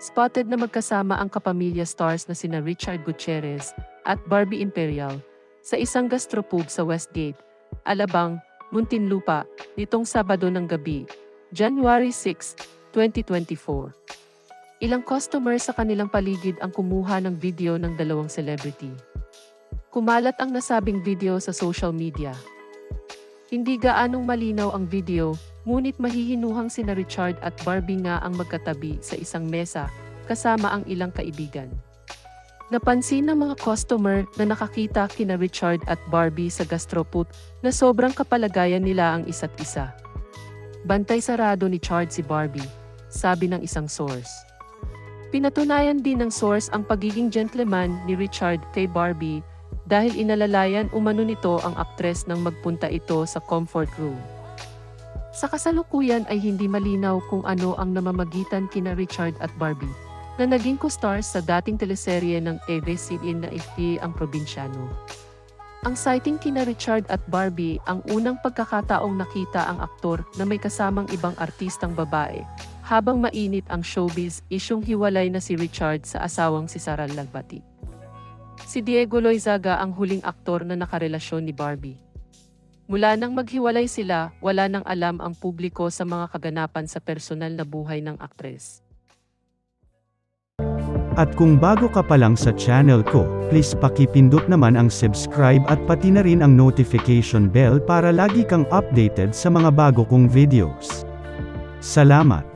Spotted na magkasama ang kapamilya stars na sina Richard Gutierrez at Barbie Imperial sa isang gastropub sa Westgate, Alabang, Muntinlupa, nitong Sabado ng gabi, January 6, 2024. Ilang customer sa kanilang paligid ang kumuha ng video ng dalawang celebrity. Kumalat ang nasabing video sa social media. Hindi gaanong malinaw ang video, ngunit mahihinuhang sina Richard at Barbie nga ang magkatabi sa isang mesa, kasama ang ilang kaibigan. Napansin ng mga customer na nakakita kina Richard at Barbie sa gastroput na sobrang kapalagayan nila ang isa't isa. Bantay sarado ni Chard si Barbie, sabi ng isang source. Pinatunayan din ng source ang pagiging gentleman ni Richard kay Barbie dahil inalalayan umano nito ang aktres nang magpunta ito sa comfort room. Sa kasalukuyan ay hindi malinaw kung ano ang namamagitan kina Richard at Barbie, na naging co-stars sa dating teleserye ng ABCD na FT ang probinsyano. Ang sighting kina Richard at Barbie ang unang pagkakataong nakita ang aktor na may kasamang ibang artistang babae, habang mainit ang showbiz isyong hiwalay na si Richard sa asawang si Sara Lagbati. Si Diego Loizaga ang huling aktor na nakarelasyon ni Barbie. Mula nang maghiwalay sila, wala nang alam ang publiko sa mga kaganapan sa personal na buhay ng aktres. At kung bago ka pa lang sa channel ko, please pakipindot naman ang subscribe at pati na rin ang notification bell para lagi kang updated sa mga bago kong videos. Salamat!